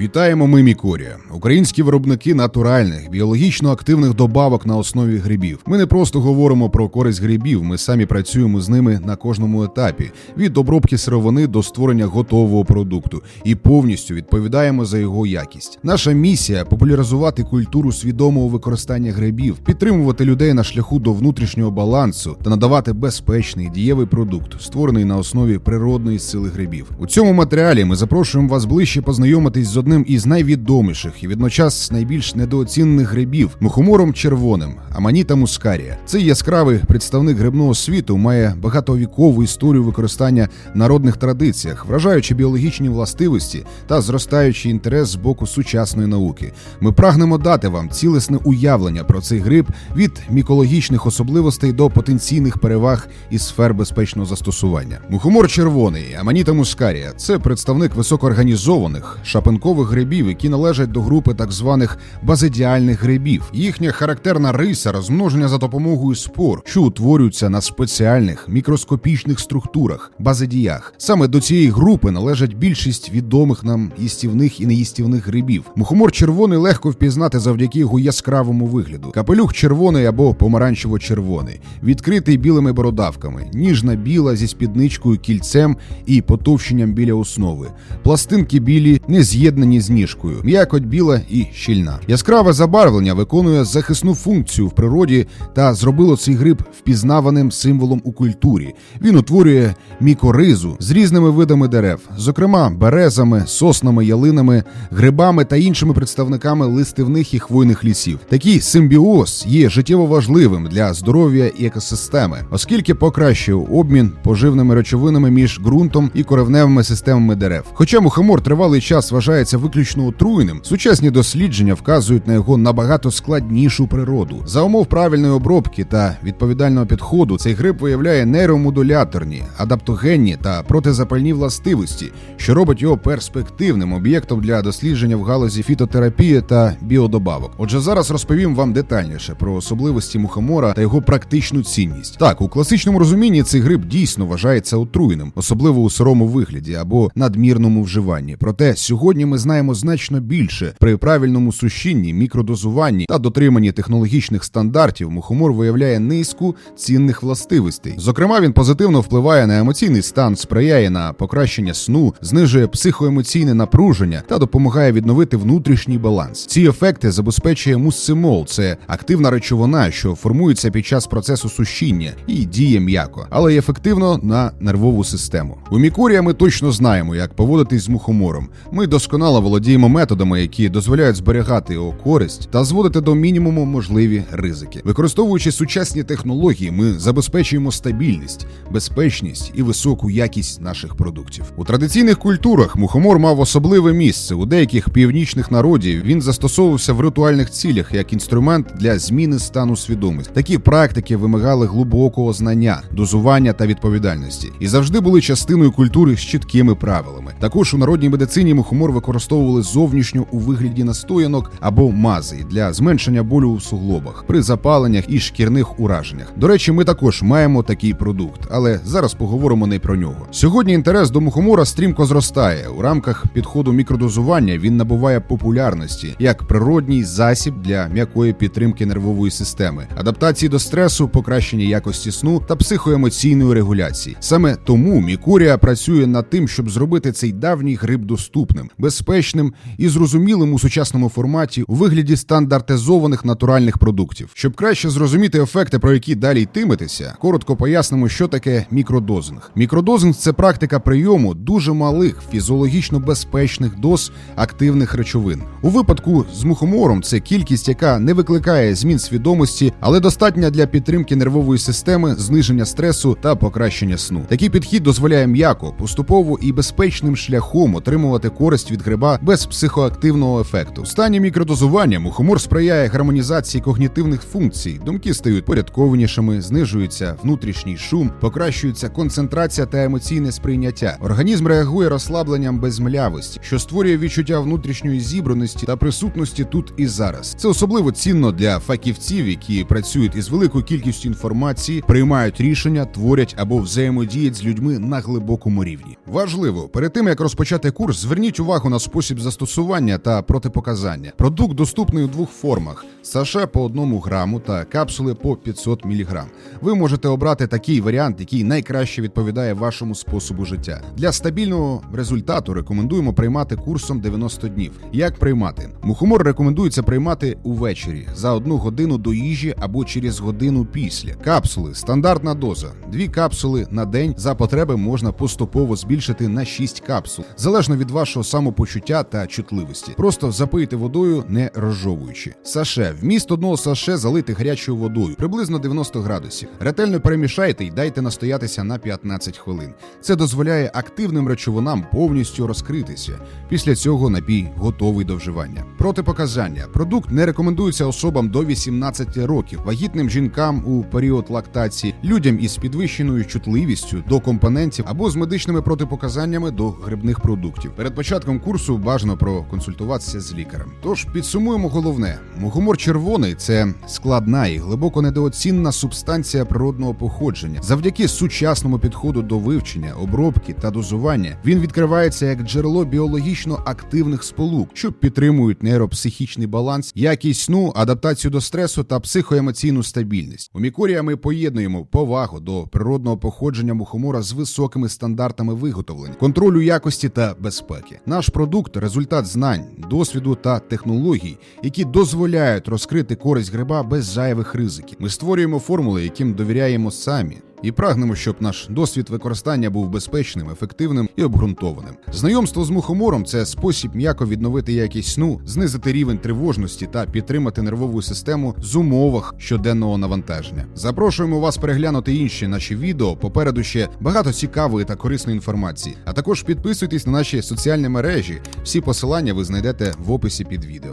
Вітаємо ми Мікорія, українські виробники натуральних, біологічно активних добавок на основі грибів. Ми не просто говоримо про користь грибів, ми самі працюємо з ними на кожному етапі від обробки сировини до створення готового продукту і повністю відповідаємо за його якість. Наша місія популяризувати культуру свідомого використання грибів, підтримувати людей на шляху до внутрішнього балансу та надавати безпечний дієвий продукт, створений на основі природної сили грибів. У цьому матеріалі ми запрошуємо вас ближче познайомитись з одним із найвідоміших і водночас найбільш недооцінених грибів мухомором червоним Аманіта мускарія. Цей яскравий представник грибного світу має багатовікову історію використання народних традиціях, вражаючи біологічні властивості та зростаючий інтерес з боку сучасної науки. Ми прагнемо дати вам цілісне уявлення про цей гриб від мікологічних особливостей до потенційних переваг і сфер безпечного застосування. Мухомор червоний, Аманіта мускарія це представник високоорганізованих шапинкових грибів, які належать до групи так званих базидіальних грибів. Їхня характерна риса розмноження за допомогою спор, що утворюються на спеціальних мікроскопічних структурах базидіях. Саме до цієї групи належать більшість відомих нам їстівних і неїстівних грибів. Мухомор червоний легко впізнати завдяки його яскравому вигляду. Капелюх червоний або помаранчево-червоний, відкритий білими бородавками, ніжна біла зі спідничкою кільцем і потовщенням біля основи. Пластинки білі не з'єднані з ніжкою, м'якоть біла і щільна. Яскраве забарвлення виконує захисну функцію в природі та зробило цей гриб впізнаваним символом у культурі. Він утворює мікоризу з різними видами дерев, зокрема березами, соснами, ялинами, грибами та іншими представниками листивних і хвойних лісів. Такий симбіоз є життєво важливим для здоров'я і екосистеми, оскільки покращує обмін поживними речовинами між ґрунтом і кореневими системами дерев. Хоча мухомор тривалий час вважається виключно отруєним, сучасні дослідження вказують на його набагато складнішу природу. За умов правильної обробки та відповідального підходу цей гриб виявляє нейромодуляторні, адаптогенні та протизапальні властивості, що робить його перспективним об'єктом для дослідження в галузі фітотерапії та біодобавок. Отже, зараз розповім вам детальніше про особливості мухомора та його практичну цінність. Так, у класичному розумінні цей гриб дійсно вважається отруєним, особливо у сирому вигляді або надмірному вживанні. Проте сьогодні ми знаємо значно більше при правильному сушінні, мікродозуванні та дотриманні технологічних стандартів. Мухомор виявляє низку цінних властивостей. Зокрема, він позитивно впливає на емоційний стан, сприяє на покращення сну, знижує психоемоційне напруження та допомагає відновити внутрішній баланс. Ці ефекти забезпечує мусцимол, це активна речовина, що формується під час процесу сушіння і діє м'яко, але й ефективно на нервову систему. У Мікорія ми точно знаємо, як поводитись з мухомором. Ми досконало володіємо методами, які дозволяють зберігати його користь та зводити до мінімуму можливі ризики. Використовуючи сучасні технології, ми забезпечуємо стабільність, безпечність і високу якість наших продуктів. У традиційних культурах мухомор мав особливе місце. У деяких північних народів він застосовувався в ритуальних цілях як інструмент для зміни стану свідомості. Такі практики вимагали глибокого знання, дозування та відповідальності і завжди були частиною культури з чіткими правилами. Також у народній медицині мухомор використовували зовнішньо у вигляді настоянок або мази для зменшення болю у суглобах при запаленнях і шкірних ураженнях. До речі, ми також маємо такий продукт, але зараз поговоримо не про нього. Сьогодні інтерес до мухомора стрімко зростає. У рамках підходу мікродозування він набуває популярності як природній засіб для м'якої підтримки нервової системи, адаптації до стресу, покращення якості сну та психоемоційної регуляції. Саме тому Мікорія працює над тим, щоб зробити цей давній гриб доступним, безпечним і зрозумілим у сучасному форматі у вигляді стандартизованих натуральних продуктів. Щоб краще зрозуміти ефекти, про які далі йтиметеся, коротко пояснимо, що таке мікродозинг. Мікродозинг це практика прийому дуже малих фізіологічно безпечних доз активних речовин. У випадку з мухомором це кількість, яка не викликає змін свідомості, але достатня для підтримки нервової системи, зниження стресу та покращення сну. Такий підхід дозволяє м'яко, поступово і безпечним шляхом отримувати користь від гриба без психоактивного ефекту. В стані мікродозування мухомор сприяє гармонізації когнітивних функцій. Думки стають порядкованішими, знижується внутрішній шум, покращується концентрація та емоційне сприйняття. Організм реагує розслабленням без млявості, що створює відчуття внутрішньої зібраності та присутності тут і зараз. Це особливо цінно для фахівців, які працюють із великою кількістю інформації, приймають рішення, творять або взаємодіють з людьми на глибокому рівні. Важливо перед тим як розпочати курс, зверніть увагу на спосіб застосування та протипоказання. Продукт доступний у двох формах: саше по 1 граму та капсули по 500 мг. Ви можете обрати такий варіант, який найкраще відповідає вашому способу життя. Для стабільного результату рекомендуємо приймати курсом 90 днів. Як приймати? Мухомор рекомендується приймати увечері за одну годину до їжі або через годину після. Капсули стандартна доза. Дві капсули на день за потреби можна поступово збільшити на 6 капсул, залежно від вашого самопочуття та чутливості. Просто запийте водою, не розжовуючи. Саше вміст одного саше залити гарячою водою, приблизно 90 градусів. Ретельно перемішайте і дайте настоятися на 15 хвилин. Це дозволяє активним речовинам повністю розкритися. Після цього напій готовий до вживання. Протипоказання: продукт не рекомендується особам до 18 років, вагітним жінкам у період лактації, людям із підвищеною чутливістю до компонентів або з медичними протипоказаннями до грибних продуктів. Перед початком курсу бажано проконсультуватися з лікарем. Тож підсумуємо головне: мухомор червоний це складна і глибоко недооцінна субстанція природного походження. Завдяки сучасному підходу до вивчення, обробки та дозування він відкривається як джерело біологічно активних сполук, що підтримують нейропсихічний баланс, якість сну, адаптацію до стресу та психоемоційну стабільність. У Мікорія ми поєднуємо повагу до природного походження мухомора з високими стандартами виготовлення, контролю якості та безпеки. Наш продукт результат знань, досвіду та технологій, які дозволяють розкрити користь гриба без зайвих ризиків. Ми створюємо формули, яким довіряємо самі. І прагнемо, щоб наш досвід використання був безпечним, ефективним і обґрунтованим. Знайомство з мухомором це спосіб м'яко відновити якість сну, знизити рівень тривожності та підтримати нервову систему з умовах щоденного навантаження. Запрошуємо вас переглянути інші наші відео. Попереду ще багато цікавої та корисної інформації. А також підписуйтесь на наші соціальні мережі. Всі посилання ви знайдете в описі під відео.